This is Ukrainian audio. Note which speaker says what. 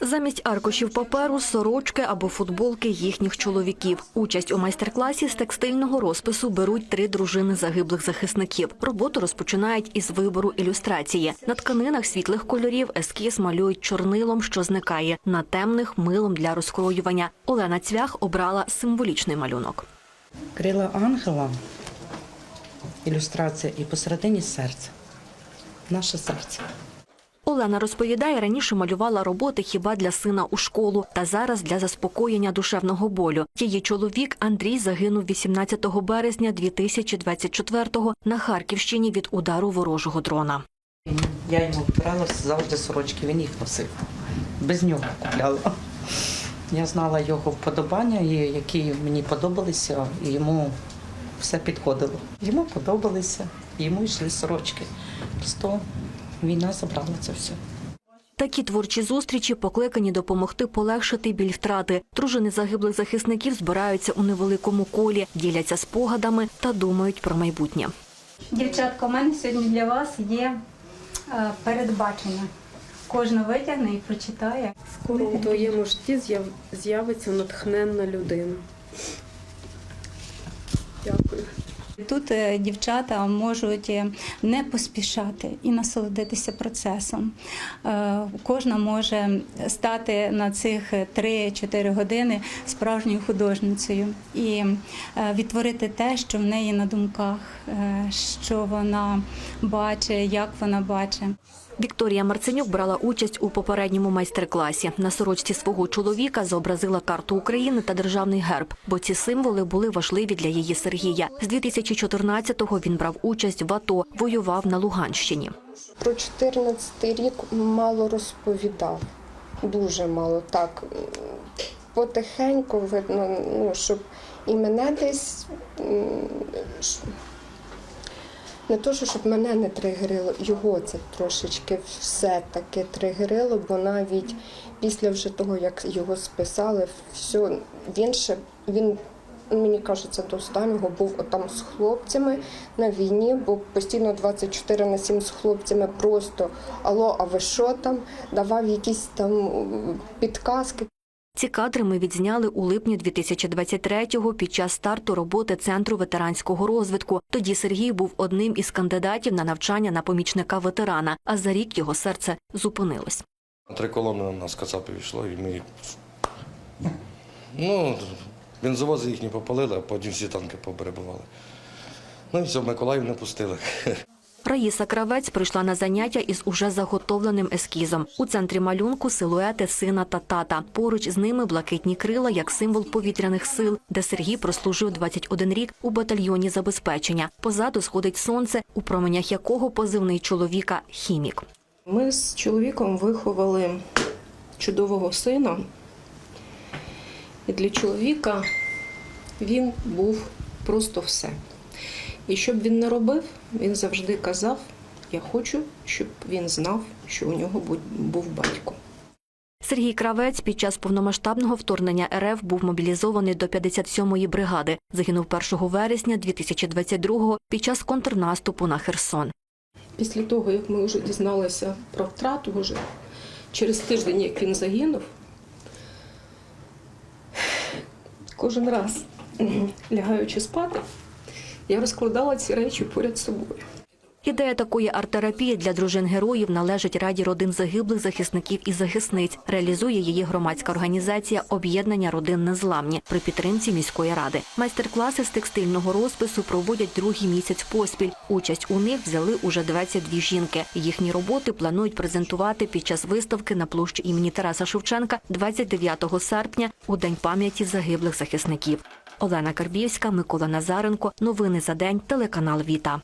Speaker 1: Замість аркушів паперу сорочки або футболки їхніх чоловіків. Участь у майстер-класі з текстильного розпису беруть три дружини загиблих захисників. Роботу розпочинають із вибору ілюстрації. На тканинах світлих кольорів ескіз малюють чорнилом, що зникає, на темних милом для розкроювання. Олена Цвях обрала символічний малюнок.
Speaker 2: Крила ангела, ілюстрація і посередині серце. Наше серце.
Speaker 1: Олена розповідає, раніше малювала роботи хіба для сина у школу, та зараз для заспокоєння душевного болю. Її чоловік Андрій загинув 18 березня 2024-го на Харківщині від удару ворожого дрона.
Speaker 2: Я йому вибирала завжди сорочки, він їх носив. Без нього купляла. Я знала його вподобання, які мені подобалися, і йому все підходило. Йому подобалися, йому йшли сорочки. Просто війна забрала це все.
Speaker 1: Такі творчі зустрічі покликані допомогти полегшити біль втрати. Дружини загиблих захисників збираються у невеликому колі, діляться спогадами та думають про майбутнє.
Speaker 3: Дівчатка, у мене сьогодні для вас є е, передбачення. Кожна витягне і прочитає.
Speaker 4: Скоро у твоєму житті з'яв- з'явиться натхненна людина.
Speaker 3: Тут е, дівчата можуть е, не поспішати і насолодитися процесом. Е, Кожна може стати на цих 3-4 години справжньою художницею і відтворити те, що в неї на думках, що вона бачить, як вона бачить.
Speaker 1: Вікторія Марценюк брала участь у попередньому майстер-класі. На сорочці свого чоловіка зобразила карту України та державний герб, бо ці символи були важливі для її Сергія. З 2014-го він брав участь в АТО, воював на Луганщині.
Speaker 5: Про 14 рік мало розповідав, дуже мало. Так потихеньку видно, ну, щоб і мене десь не то, щоб мене не тригерило, його це трошечки все-таки тригерило, бо навіть після вже того, як його списали, все, він ще він. Мені кажеться, до останнього був отам з хлопцями на війні, був постійно 24 на 7 з хлопцями, просто алло, а ви що там? Давав якісь там підказки.
Speaker 1: Ці кадри ми відзняли у липні 2023-го під час старту роботи Центру ветеранського розвитку. Тоді Сергій був одним із кандидатів на навчання на помічника ветерана, а за рік його серце зупинилось.
Speaker 6: Три колони на нас кацапів йшло, і ми. Ну, бензовози їхні попалили, а потім всі танки поперебували. Ну і все, в Миколаїв не пустили.
Speaker 1: Раїса Кравець прийшла на заняття із уже заготовленим ескізом. У центрі малюнку силуети сина та тата. Поруч з ними блакитні крила як символ повітряних сил, де Сергій прослужив 21 рік у батальйоні забезпечення. Позаду сходить сонце, у променях якого позивний чоловіка хімік.
Speaker 4: Ми з чоловіком виховали чудового сина. І для чоловіка він був просто все. І що б він не робив, він завжди казав: я хочу, щоб він знав, що у нього був батько.
Speaker 1: Сергій Кравець під час повномасштабного вторгнення РФ був мобілізований до 57-ї бригади. Загинув 1 вересня 2022-го під час контрнаступу на Херсон.
Speaker 4: Після того, як ми вже дізналися про втрату, вже через тиждень, як він загинув, кожен раз лягаючи спати, я розкладала ці речі поряд з собою.
Speaker 1: Ідея такої арт-терапії для дружин героїв належить Раді родин загиблих захисників і захисниць. Реалізує її громадська організація Об'єднання родин незламні при підтримці міської ради. Майстер-класи з текстильного розпису проводять другий місяць поспіль. Участь у них взяли уже 22 жінки. Їхні роботи планують презентувати під час виставки на площі імені Тараса Шевченка 29 серпня у день пам'яті загиблих захисників. Олена Карбівська, Микола Назаренко. Новини за день. Телеканал Віта.